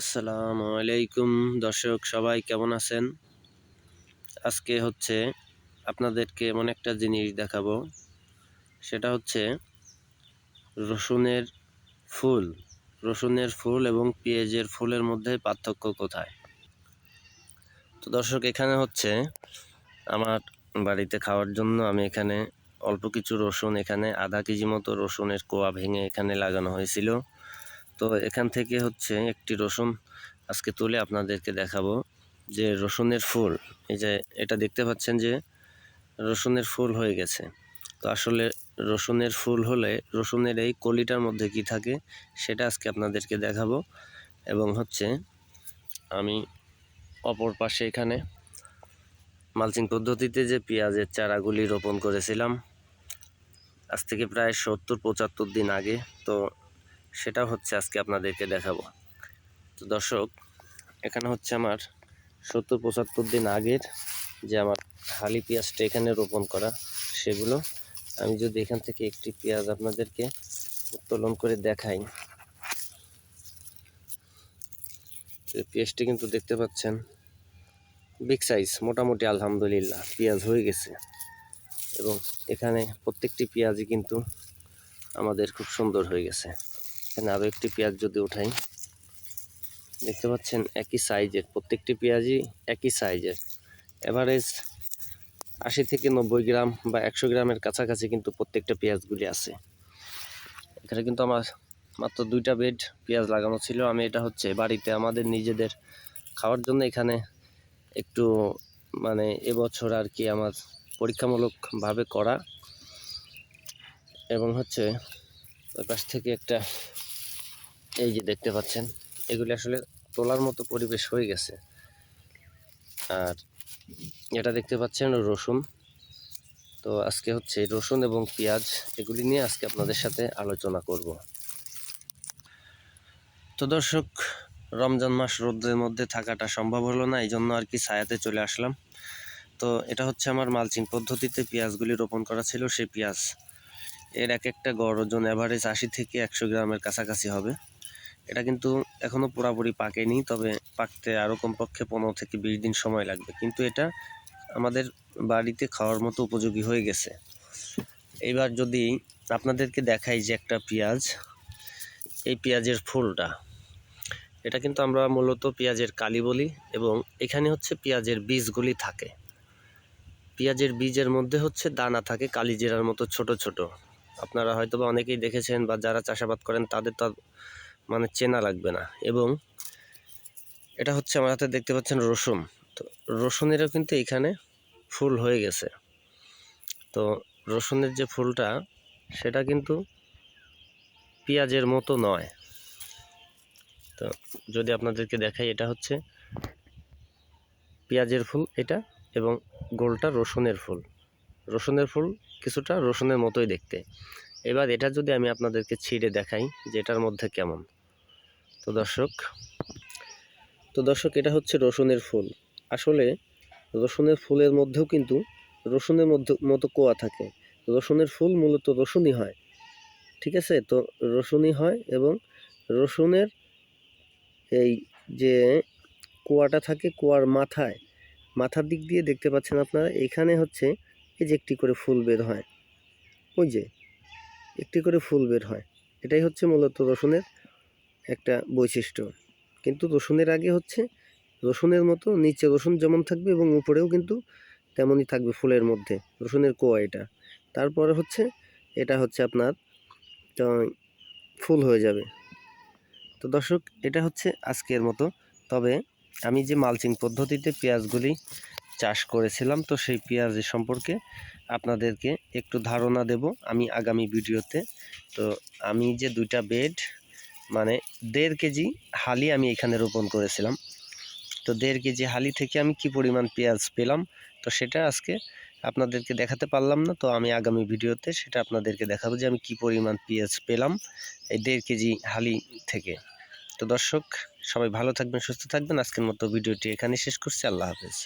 আসসালামু আলাইকুম দর্শক, সবাই কেমন আছেন? আজকে হচ্ছে আপনাদেরকে এমন একটা জিনিস দেখাবো। সেটা হচ্ছে রসুনের ফুল। রসুনের ফুল এবং পেঁয়াজের ফুলের মধ্যে পার্থক্য কোথায়? তো দর্শক, এখানে হচ্ছে আমার বাড়িতে খাওয়ার জন্য আমি এখানে অল্প কিছু রসুন, এখানে আধা কেজি মতো রসুনের কোয়া ভেঙে এখানে লাগানো হয়েছিল। তো এখান থেকে হচ্ছে একটি রসুন আজকে তুলে আপনাদেরকে দেখাবো। যে রসুনের ফুল, এই যে এটা দেখতে পাচ্ছেন যে রসুনের ফুল হয়ে গেছে। তো আসলে রসুনের ফুল হলে রসুনের এই কলিটার মধ্যে কি থাকে সেটা আজকে আপনাদেরকে দেখাবো। এবং হচ্ছে আমি অপর পাশে এখানে মালচিং পদ্ধতিতে যে পেঁয়াজের চারাগুলি রোপণ করেছিলাম, আজ থেকে প্রায় সত্তর পঁচাত্তর দিন আগে। তো সেটা হচ্ছে আজকে আপনাদেরকে দেখাবো। তো দর্শক, এখানে হচ্ছে আমার সত্তর পঁচাত্তর দিন আগের যে আমার হালি পেঁয়াজটা এখানে রোপণ করা, সেগুলো আমি যদি এখান থেকে একটি পেঁয়াজ আপনাদেরকে উত্তোলন করে দেখাই। পেঁয়াজটি কিন্তু দেখতে পাচ্ছেন, বিগ সাইজ, মোটামুটি আলহামদুলিল্লাহ, পেঁয়াজ হয়ে গেছে। এবং এখানে প্রত্যেকটি পেঁয়াজই কিন্তু আমাদের খুব সুন্দর হয়ে গেছে। এখানে আরও একটি পেঁয়াজ যদি উঠাই। দেখতে পাচ্ছেন একই সাইজের প্রত্যেকটি পেঁয়াজই একই সাইজের এভারেজ আশি থেকে নব্বই গ্রাম বা একশো গ্রামের কাছাকাছি কিন্তু প্রত্যেকটা পেঁয়াজগুলি আছে। এখানে কিন্তু আমার মাত্র দুইটা বেড পেঁয়াজ লাগানো ছিল। আমি এটা হচ্ছে বাড়িতে আমাদের নিজেদের খাওয়ার জন্য এখানে একটু মানে এবছর আর কি আমার পরীক্ষামূলকভাবে করা। এবং হচ্ছে ওই পাশ থেকে একটা এই যে দেখতে পাচ্ছেন, এগুলি আসলে তোলার মতো পরিবেশ হয়ে গেছে। আর এটা দেখতে পাচ্ছেন রসুন। তো আজকে হচ্ছে রসুন এবং পেঁয়াজ এগুলি নিয়ে আজকে আপনাদের সাথে আলোচনা করব। তো দর্শক, রমজান মাস রোদ্রের মধ্যে থাকাটা সম্ভব হলো না এই জন্য আর কি ছায়াতে চলে আসলাম। তো এটা হচ্ছে আমার মালচিং পদ্ধতিতে পেঁয়াজগুলি রোপণ করা ছিল, সেই পেঁয়াজ এর এক একটা গড় ওজন অ্যাভারেজ আশি থেকে একশো গ্রামের কাছাকাছি হবে। এটা কিন্তু এখনও পুরাপুরি পাকেনি, তবে পাকতে আরও কমপক্ষে পনেরো থেকে বিশ দিন সময় লাগবে। কিন্তু এটা আমাদের বাড়িতে খাওয়ার মতো উপযোগী হয়ে গেছে। এইবার যদি আপনাদেরকে দেখাই যে একটা পেঁয়াজ, এই পেঁয়াজের ফুলটা। এটা কিন্তু আমরা মূলত পেঁয়াজের কালি বলি এবং এখানে হচ্ছে পেঁয়াজের বীজগুলি থাকে। পেঁয়াজের বীজের মধ্যে হচ্ছে দানা থাকে কালিজিরার মতো ছোট ছোট। আপনারা হয়তো বা অনেকেই দেখেছেন বা যারা চাষাবাদ করেন, তাদের তো মানে চেনা লাগবে না। এবং এটা হচ্ছে আমার হাতে দেখতে পাচ্ছেন রসুন। তো রসুনেরও কিন্তু এখানে ফুল হয়ে গেছে। তো রসুনের যে ফুলটা, সেটা কিন্তু পেঁয়াজের মতো নয়। তো যদি আপনাদেরকে দেখাই, এটা হচ্ছে পেঁয়াজের ফুল, এটা এবং গোলটা রসুনের ফুল। রসুনের ফুল কিছুটা রসুনের মতোই দেখতে। এবার এটা যদি আমি আপনাদেরকে ছিঁড়ে দেখাই যে এটার মধ্যে কেমন। তো দর্শক তো দর্শক, এটা হচ্ছে রসুনের ফুল। আসলে রসুনের ফুলের মধ্যেও কিন্তু রসুনের মধ্যে মতো কোয়া থাকে। রসুনের ফুল মূলত রসুনই হয়। ঠিক আছে? তো রসুনই হয় এবং রসুনের এই যে কুয়াটা থাকে, কুয়ার মাথায়, মাথার দিক দিয়ে দেখতে পাচ্ছেন আপনারা, এখানে হচ্ছে এই যে একটি করে ফুল বের হয়, ওই যে একটি করে ফুল বের হয়, এটাই হচ্ছে মূলত রসুনের একটা বৈশিষ্ট্য। কিন্তু রসুনের আগে হচ্ছে রসুনের মতো নিচে রসুন যেমন থাকবে এবং উপরেও কিন্তু তেমনই থাকবে ফুলের মধ্যে, রসুনের কোয়া এটা। তারপরে হচ্ছে এটা হচ্ছে আপনার ফুল হয়ে যাবে। তো দর্শক, এটা হচ্ছে আজকের মতো। তবে আমি যে মালচিং পদ্ধতিতে পেঁয়াজগুলি চাষ করেছিলাম, তো সেই পেঁয়াজ সম্পর্কে আপনাদেরকে একটু ধারণা দেব আমি আগামী ভিডিওতে। তো আমি যে দুইটা বেড মানে দেড় কেজি হালি আমি এখানে রোপণ করেছিলাম। তো দেড় কেজি হালি থেকে আমি কি পরিমাণ পেঁয়াজ পেলাম, তো সেটা আজকে আপনাদেরকে দেখাতে পারলাম না, তো আমি আগামী ভিডিওতে সেটা আপনাদেরকে দেখাবো যে আমি কি পরিমাণ পেঁয়াজ পেলাম এই দেড় কেজি হালি থেকে। তো দর্শক, সবাই ভালো থাকবেন, সুস্থ থাকবেন। আজকের মতো ভিডিওটি এখানে শেষ করছি। আল্লাহ হাফেজ।